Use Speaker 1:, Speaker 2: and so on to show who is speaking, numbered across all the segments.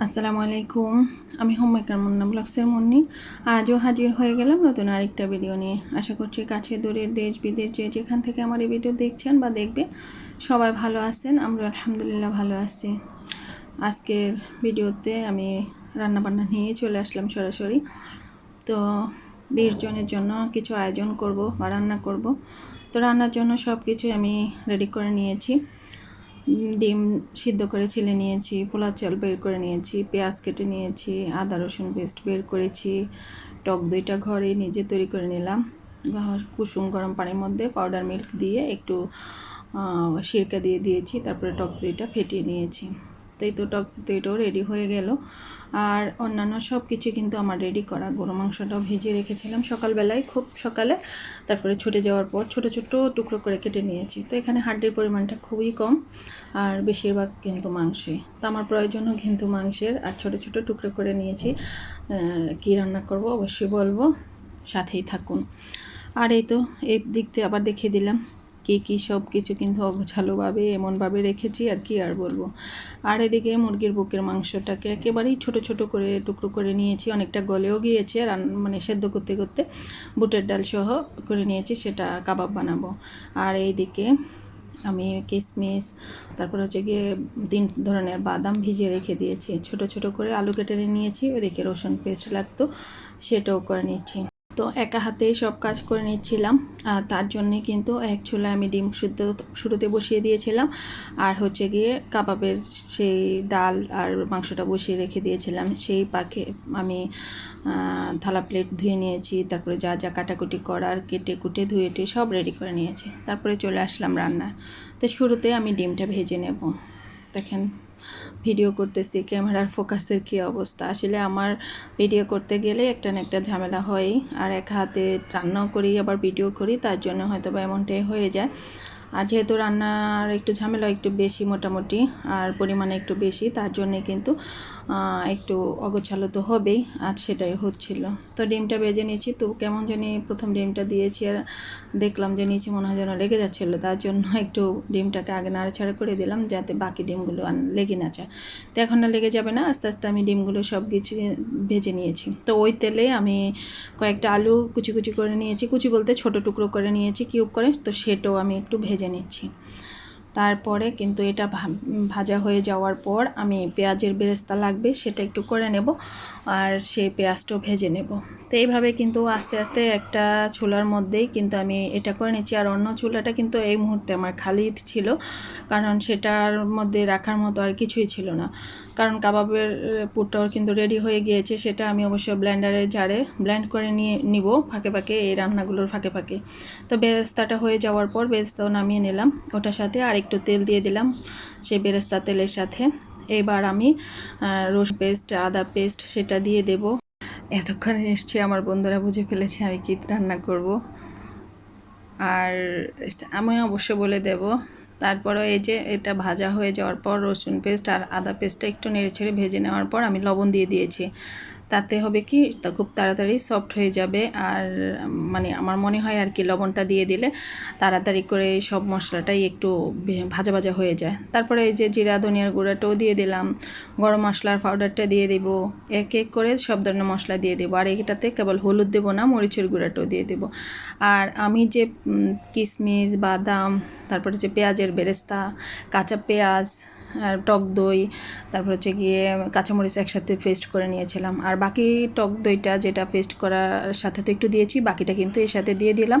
Speaker 1: আসসালামু আলাইকুম। আমি হোমমেকার মুন্না ব্লগসের মুন্নি। আজও হাজির হয়ে গেলাম নতুন আরেকটা ভিডিও নিয়ে। আশা করছি কাছে দূরে দেশ, বিদেশ যে যেখান থেকে আমার এই ভিডিও দেখছেন বা দেখবে, সবাই ভালো আছেন আমরা আলহামদুলিল্লাহ ভালো আছি। আজকের ভিডিওতে আমি রান্নাবান্না নিয়ে চলে আসলাম সরাসরি। তো বিশ জনের জন্য কিছু আয়োজন করব বা রান্না করব। তো রান্নার জন্য সব কিছু আমি রেডি করে নিয়েছি। ডিম সিদ্ধ করে ছিলে নিয়েছি পোলা চাল বের করে নিয়েছি, পেঁয়াজ কেটে নিয়েছি, আদা রসুন পেস্ট বের করেছি, টক দইটা ঘরে নিজে তৈরি করে নিলাম। কুসুম গরম পানির মধ্যে পাউডার মিল্ক দিয়ে একটু সিরকা দিয়ে দিয়েছি, তারপরে টক দইটা ফেটিয়ে নিয়েছি। তাই তো টক রেডি হয়ে গেল। আর অন্যান্য সব কিছু কিন্তু আমার রেডি করা। গরু মাংসটাও ভেজে রেখেছিলাম সকালবেলায়, খুব সকালে। তারপরে ছুটে যাওয়ার পর ছোট ছোট টুকরো করে কেটে নিয়েছি। তো এখানে হাড্ডির পরিমাণটা খুবই কম, আর বেশিরভাগ কিন্তু মাংসই। তো আমার প্রয়োজনও কিন্তু মাংসের। আর ছোট ছোট টুকরো করে নিয়েছি। কী রান্না করব অবশ্যই বলব। সাথেই থাকুন। আর এই তো, এই দিক আবার দেখিয়ে দিলাম। কী কী সব কিছু কিন্তু অগোছালোভাবে এমনভাবে রেখেছি আর কি আর বলব। আর এদিকে মুরগির বুকের মাংসটাকে একেবারেই ছোট ছোট করে টুকরো করে নিয়েছি, অনেকটা গলেও গিয়েছে রান মানে সেদ্ধ করতে করতে বুটের ডাল সহ করে নিয়েছি, সেটা কাবাব বানাবো। আর এইদিকে আমি কিশমিশ তারপর হচ্ছে গিয়ে তিন ধরনের বাদাম ভিজিয়ে রেখে দিয়েছি। ছোট ছোট করে আলু কেটে নিয়েছি, ওদিকে রসুন পেস্ট লাগতো, সেটাও করে নিচ্ছি। তো একা হাতেই সব কাজ করে নিচ্ছিলাম। তার জন্যে কিন্তু এক চুলায় আমি ডিম শুদ্ধ শুরুতে বসিয়ে দিয়েছিলাম। আর হচ্ছে গিয়ে কাবাবের সেই ডাল আর মাংসটা বসিয়ে রেখে দিয়েছিলাম। সেই পাখে আমি থালা প্লেট ধুয়ে নিয়েছি। তারপরে যা যা কাটাকুটি করার, কেটে কুটে ধুয়ে টুয়ে সব রেডি করে নিয়েছি। তারপরে চলে আসলাম রান্না তো শুরুতে আমি ডিমটা ভেজে নেব। দেখেন ভিডিও করতেছি, ক্যামেরার ফোকাসের কি অবস্থা? আসলে আমার ভিডিও করতে গেলে একটা না একটা ঝামেলা হয় আর এক হাতে রান্নাও করি, আবার ভিডিও করি, তার জন্য হয়তো বা এমনটাই হয়ে যায়। আর যেহেতু রান্নার একটু ঝামেলা একটু বেশি মোটামুটি আর পরিমাণে একটু বেশি, তার জন্যে কিন্তু একটু অগোছালো তো হবেই আর সেটাই হচ্ছিল। তো ডিমটা বেজে নিয়েছি, তো কেমন জানি প্রথম ডিমটা দিয়েছি আর দেখলাম যে নিচে মনে হয় যেন লেগে যাচ্ছিল, তার জন্য একটু ডিমটাকে আগে নাড়াছাড়া করে দিলাম যাতে বাকি ডিমগুলো লেগে না যায়। তো এখন না লেগে যাবে না, আস্তে আস্তে আমি ডিমগুলো সব কিছু ভেজে নিয়েছি। তো ওই তেলে আমি কয়েকটা আলু কুচি কুচি করে নিয়েছি, কুচি বলতে ছোট টুকরো করে নিয়েছি কিউব করে, তো সেটাও আমি একটু ভেজে নিচ্ছি। তারপরে কিন্তু এটা ভাজা হয়ে যাওয়ার পর আমি পেঁয়াজের বেরেস্তা লাগবে সেটা একটু করে নেব আর সেই পেঁয়াজটাও ভেজে নেব। তো এইভাবে কিন্তু আস্তে আস্তে একটা চুলার মধ্যেই কিন্তু আমি এটা করে নিচ্ছি আর অন্য চুলাটা কিন্তু এই মুহূর্তে আমার খালি ছিল কারণ সেটার মধ্যে রাখার মতো আর কিছুই ছিল না। কারণ কাবাবের পুরটাও কিন্তু রেডি হয়ে গিয়েছে সেটা আমি অবশ্য ব্লেন্ডারে জারে ব্লেন্ড করে নিয়ে নিব ফাঁকে ফাঁকে এই রান্নাগুলোর ফাঁকে ফাঁকে। তো বেরেস্তাটা হয়ে যাওয়ার পর বেরেস্তাও নামিয়ে নিলাম। ওটার সাথে আর একটু তেল দিয়ে দিলাম সেই বেরেস্তা তেলের সাথে। এবার আমি রসুন পেস্ট, আদা পেস্ট সেটা দিয়ে দেব। এতক্ষণে নিশ্চয়ই আমার বন্ধুরা বুঝে ফেলেছে আমি কী রান্না করব। আর আমি অবশ্য বলে দেব, তারপরে এই যে এটা ভাজা হয়ে যাওয়ার পর রসুন পেস্ট আর আদা পেস্টটা একটু নেড়ে ছেড়ে ভেজে নেওয়ার পর আমি লবণ দিয়ে দিয়েছি। তাতে হবে কি, তা খুব তাড়াতাড়ি সফট হয়ে যাবে। আর মানে আমার মনে হয় আর কি, লবণটা দিয়ে দিলে তাড়াতাড়ি করে সব মশলাটাই একটু ভাজা ভাজা হয়ে যায়। তারপরে এই যে জিরা, ধনিয়ার গুঁড়াটাও দিয়ে দিলাম। গরম মশলার পাউডারটা দিয়ে দেব। এক এক করে সব ধরনের মশলা দিয়ে দেবো। আর এটাতে কেবল হলুদ দেবো না, মরিচের গুঁড়াটাও দিয়ে দেবো। আর আমি যে কিশমিশ বাদাম, তারপরে যে পেঁয়াজের বেরেস্তা, কাঁচা পেঁয়াজ, আর টক দই তারপর হচ্ছে গিয়ে কাঁচামরিচ একসাথে পেস্ট করে নিয়েছিলাম। আর বাকি টক দইটা যেটা পেস্ট করার সাথে তো একটু দিয়েছি, বাকিটা কিন্তু এর সাথে দিয়ে দিলাম।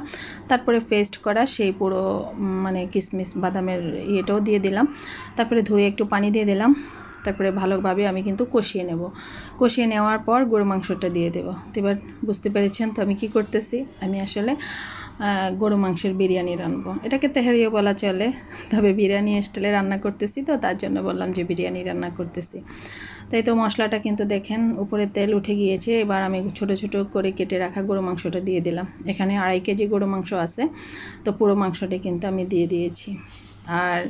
Speaker 1: তারপরে পেস্ট করা সেই পুরো মানে কিশমিশ বাদামের ইয়েটাও দিয়ে দিলাম। তারপরে ধুয়ে একটু পানি দিয়ে দিলাম। তারপরে ভালোভাবে আমি কিন্তু কষিয়ে নেব। কষিয়ে নেওয়ার পর গরু মাংসটা দিয়ে দেবো। এবার বুঝতে পেরেছেন তো আমি কি করতেছি? আমি আসলে গরু মাংসের বিরিয়ানি রানবো। এটাকে তেহারিও বলা চলে, তবে বিরিয়ানি স্টাইলে রান্না করতেছি তো, তার জন্য বললাম যে বিরিয়ানি রান্না করতেছি। তাই তো মশলাটা কিন্তু দেখেন, উপরে তেল উঠে গিয়েছে, এবার আমি ছোট ছোট করে কেটে রাখা গরু মাংসটা দিয়ে দিলাম। এখানে আড়াই কেজি গরু মাংস আছে, তো পুরো মাংসটা কিন্তু আমি দিয়ে দিয়েছি। আর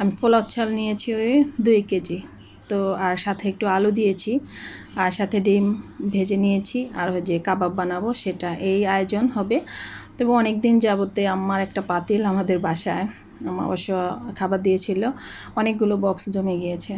Speaker 1: আমি ফোলাও চাল নিয়েছি ওই দুই কেজি, তো আর সাথে একটু আলু দিয়েছি, আর সাথে ডিম ভেজে নিয়েছি, আর যে কাবাব বানাবো, সেটা এই আয়োজন হবে। তবে অনেক দিন যাবতে আমার একটা পাতিল আমাদের বাসায়। আমার অবশ্য খাবার দিয়েছিল, অনেকগুলো বক্স জমে গিয়েছে।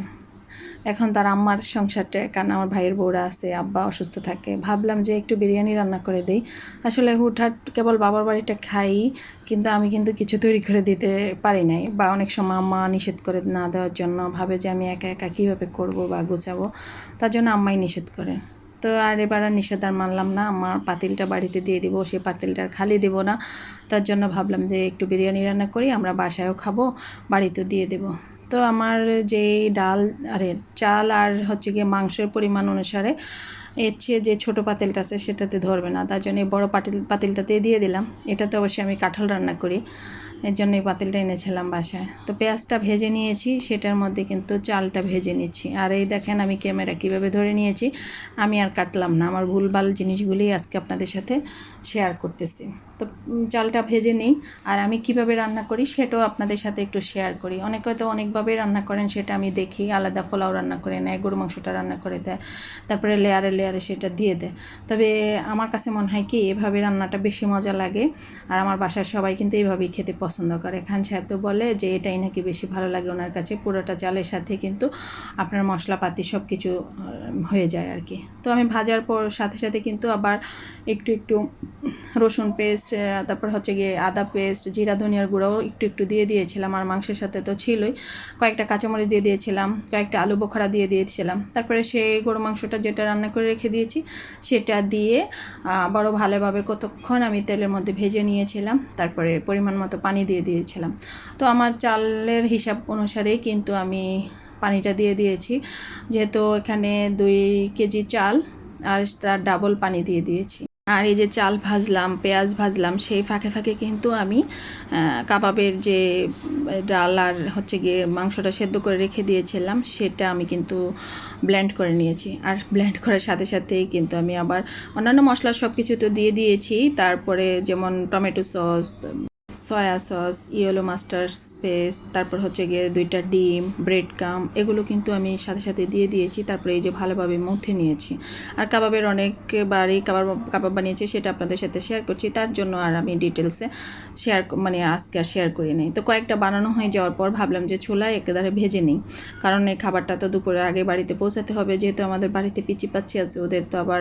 Speaker 1: এখন তার আম্মার সংসারটা, কারণ আমার ভাইয়ের বউরা আছে, আব্বা অসুস্থ থাকে। ভাবলাম যে একটু বিরিয়ানি রান্না করে দিই। আসলে হুটহাট কেবল বাবার বাড়িটা খাই, কিন্তু আমি কিন্তু কিছু তৈরি করে দিতে পারি নাই বা অনেক সময় আম্মা নিষেধ করে না দেওয়ার জন্য ভাবে যে আমি একা একা কীভাবে করব বা গোছাবো, তার জন্য আম্মাই নিষেধ করে। তো আর এবার আর নিষেধ আর মানলাম না। আমার পাতিলটা বাড়িতে দিয়ে দিব সেই পাতিলটা আর খালি দেবো না। তার জন্য ভাবলাম যে একটু বিরিয়ানি রান্না করি, আমরা বাসায়ও খাব, বাড়িতেও দিয়ে দেবো। তো আমার যে ডাল, আরে চাল আর হচ্ছে গিয়ে মাংসের পরিমাণ অনুসারে এর চেয়ে যে ছোটো পাতিলটা আছে সেটাতে ধরবে না। তার জন্য বড়ো পাতিল পাতিলটাতে দিয়ে দিলাম। এটাতে অবশ্যই আমি কাঁঠাল রান্না করি। এর জন্য এই পাতিলটা এনেছিলাম বাসায়। তো পেঁয়াজটা ভেজে নিয়েছি, সেটার মধ্যে কিন্তু চালটা ভেজে নিচ্ছি। আর এই দেখেন আমি ক্যামেরা কীভাবে ধরে নিয়েছি, আমি আর কাটলাম না। আমার ভুলভাল জিনিসগুলি আজকে আপনাদের সাথে শেয়ার করতেছি। তো চালটা ভেজে নিই। আর আমি কীভাবে রান্না করি সেটাও আপনাদের সাথে একটু শেয়ার করি। অনেকে হয়তো অনেকভাবে রান্না করেন সেটা আমি দেখি, আলাদা পোলাও রান্না করে নেয় গরু মাংসটা রান্না করে দেয়, তারপরে লেয়ারে লেয়ারে সেটা দিয়ে দেয়। তবে আমার কাছে মনে হয় কি, এভাবে রান্নাটা বেশি মজা লাগে। আর আমার বাসার সবাই কিন্তু এইভাবেই খেতে পছন্দ করে। খান সাহেব তো বলে যে, এটাই নাকি বেশি ভালো লাগে ওনার কাছে। পুরোটা চালের সাথে কিন্তু আপনার মশলাপাতি সব কিছু হয়ে যায় আর কি। তো আমি ভাজার পর সাথে সাথে কিন্তু আবার একটু একটু রসুন পেস্ট তারপর হচ্ছে গিয়ে আদা পেস্ট জিরা, ধনিয়ার গুঁড়োও একটু একটু দিয়ে দিয়েছিলাম আর মাংসের সাথে তো ছিলই। কয়েকটা কাঁচামরিচ দিয়ে দিয়েছিলাম, কয়েকটা আলু বোখরা দিয়ে দিয়েছিলাম। তারপরে সেই গরু মাংসটা যেটা রান্না করে রেখে দিয়েছি, সেটা দিয়ে, আবারও ভালোভাবে কতক্ষণ আমি তেলের মধ্যে ভেজে নিয়েছিলাম, তারপরে পরিমাণ মতো পানি দিয়ে দিয়েছিলাম। তো আমার চালের হিসাব অনুসারেই কিন্তু আমি পানিটা দিয়ে দিয়েছি। যেহেতু এখানে দুই কেজি চাল, আর তার ডাবল পানি দিয়ে দিয়েছি। আর এই যে চাল ভাজলাম, পেঁয়াজ ভাজলাম, সেই ফাঁকে ফাঁকে কিন্তু আমি কাবাবের যে ডাল আর হচ্ছে গিয়ে মাংসটা সেদ্ধ করে রেখে দিয়েছিলাম, সেটা আমি কিন্তু ব্ল্যান্ড করে নিয়েছি। আর ব্ল্যান্ড করার সাথে সাথেই কিন্তু আমি আবার অন্যান্য মশলা সব কিছু তো দিয়ে দিয়েছি, তারপরে যেমন tomato sauce soya sauce yellow mustard paste তারপর হচ্ছে গিয়ে দুইটা ডিম ব্রেড কাম এগুলো কিন্তু আমি সাথে সাথে দিয়ে দিয়েছি, তারপরে এই যে ভালোভাবে মধ্যে নিয়েছি। আর কাবাবের অনেকবারই কাবাব কাবাব বানিয়েছি, সেটা আপনাদের সাথে শেয়ার করছি, তার জন্য আর আমি ডিটেলসে শেয়ার মানে আজকে আর শেয়ার করি নাই। তো কয়েকটা বানানো হয়ে যাওয়ার পর ভাবলাম যে ছোলায় একেবারে ভেজে নিই, কারণ এই খাবারটা তো দুপুরের আগে বাড়িতে পৌঁছাতে হবে, যেহেতু আমাদের বাড়িতে পিচি পাচ্ছি আছে, ওদের তো আবার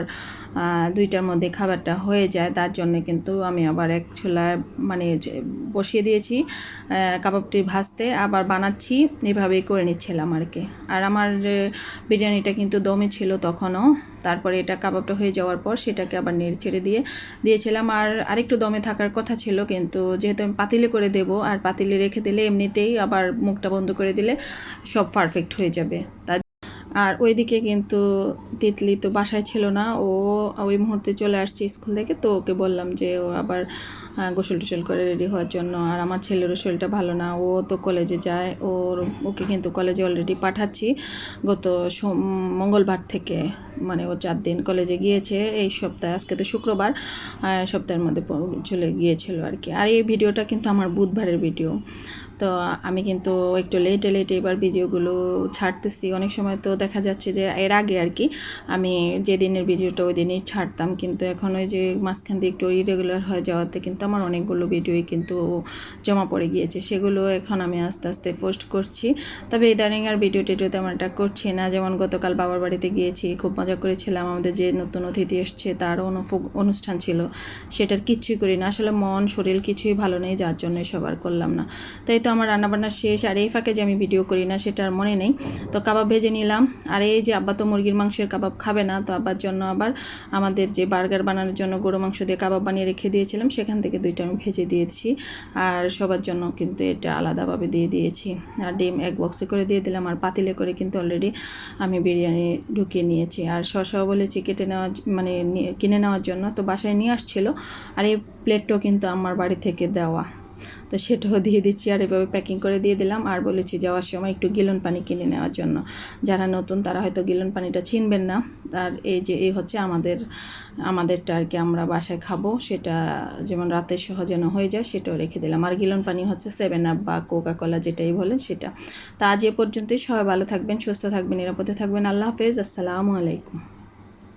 Speaker 1: দুইটার মধ্যে খাবারটা হয়ে যায়, তার জন্য কিন্তু আমি আবার এক ছোলায় মানে বসিয়ে দিয়েছি কাবাবটি ভাজতে, আবার বানাচ্ছি, এভাবেই করে নিচ্ছিলাম আর কি। আর আমার বিরিয়ানিটা কিন্তু দমে ছিল তখনও। তারপরে এটা কাবাবটা হয়ে যাওয়ার পর সেটাকে আবার নেড়ে ছেড়ে দিয়ে দিয়েছিলাম। আর আরেকটু দমে থাকার কথা ছিল, কিন্তু যেহেতু আমি পাতিলে করে দেব, আর পাতিলে রেখে দিলে এমনিতেই আবার মুখটা বন্ধ করে দিলে সব পারফেক্ট হয়ে যাবে। তার আর ওইদিকে কিন্তু তিতলি তো বাসায় ছিল না, ও ওই মুহূর্তে চলে আসছে স্কুল থেকে, তো ওকে বললাম যে ও আবার গোসল টোসল করে রেডি হওয়ার জন্য, আর আমার ছেলেরও শরীরটা ভালো না, ও তো কলেজে যায়, ওর, ওকে কিন্তু কলেজে অলরেডি পাঠাচ্ছি। গত মঙ্গলবার থেকে মানে ও চার দিন কলেজে গিয়েছে, এই সপ্তাহে, আজকে তো শুক্রবার সপ্তাহের মধ্যে চলে গিয়েছিল আর কি। আর এই ভিডিওটা কিন্তু আমার বুধবারের ভিডিও। তো আমি কিন্তু একটু লেটে লেটে এবার ভিডিওগুলো ছাড়তেছি। অনেক সময় তো দেখা যাচ্ছে যে এর আগে আর কি আমি যেদিনের ভিডিওটা ওই দিনই ছাড়তাম। কিন্তু এখন ওই যে মাঝখান দিয়ে একটু ইরেগুলার হয়ে যাওয়াতে কিন্তু আমার অনেকগুলো ভিডিওই কিন্তু জমা পড়ে গিয়েছে। সেগুলো এখন আমি আস্তে আস্তে পোস্ট করছি। তবে ইদানিং আর ভিডিও টিডিও তেমন একটা করছি না। যেমন গতকাল বাবার বাড়িতে গিয়েছি, খুব মজা করেছিলাম। আমাদের যে নতুন অতিথি এসছে, তার অনু- অনুষ্ঠান ছিল। সেটার কিচ্ছুই করি না। আসলে মন, শরীর কিছুই ভালো নেই, যার জন্য সবার করলাম না। তাই তো আমার রান্নাবান্না শেষ, আর এই ফাঁকে যে আমি ভিডিও করি না, সেটা আর মনে নেই। তো কাবাব ভেজে নিলাম, আর এই যে আব্বা তো মুরগির মাংসের কাবাব খাবে না, তো আব্বার জন্য আবার আমাদের যে বার্গার বানানোর জন্য গরু মাংস দিয়ে কাবাব বানিয়ে রেখে দিয়েছিলাম, সেখান থেকে দুইটা আমি ভেজে দিয়েছি। আর সবার জন্য কিন্তু এটা আলাদাভাবে দিয়ে দিয়েছি। আর ডিম এক বক্সে করে দিয়ে দিলাম, আর পাতিলে করে কিন্তু অলরেডি আমি বিরিয়ানি ঢুকিয়ে নিয়েছি। আর শসাও বলেছি কেটে নেওয়া মানে কিনে নেওয়ার জন্য, তো বাসায় নিয়ে আসছিল, আর এই প্লেটটাও কিন্তু আমার বাড়ি থেকে দেওয়া। তো সেটাও দিয়ে দিচ্ছি আর এভাবে প্যাকিং করে দিয়ে দিলাম। আর বলেছি যাওয়ার সময় একটু গিলন পানি কিনে নেওয়ার জন্য। যারা নতুন তারা হয়তো গিলন পানিটা চিনবেন না। আর এই যে, এই হচ্ছে আমাদের, আমাদেরটা আর কি আমরা বাসায় খাব। সেটা যেমন রাতের সহ যেন হয়ে যায়, সেটাও রেখে দিলাম। আর গিলন পানি হচ্ছে সেভেন আপ বা কোকা কোলা যেটাই বলেন সেটা। তা আজ এ পর্যন্তই। সবাই ভালো থাকবেন, সুস্থ থাকবেন, নিরাপদে থাকবেন। আল্লাহ হাফেজ। আসসালামু আলাইকুম।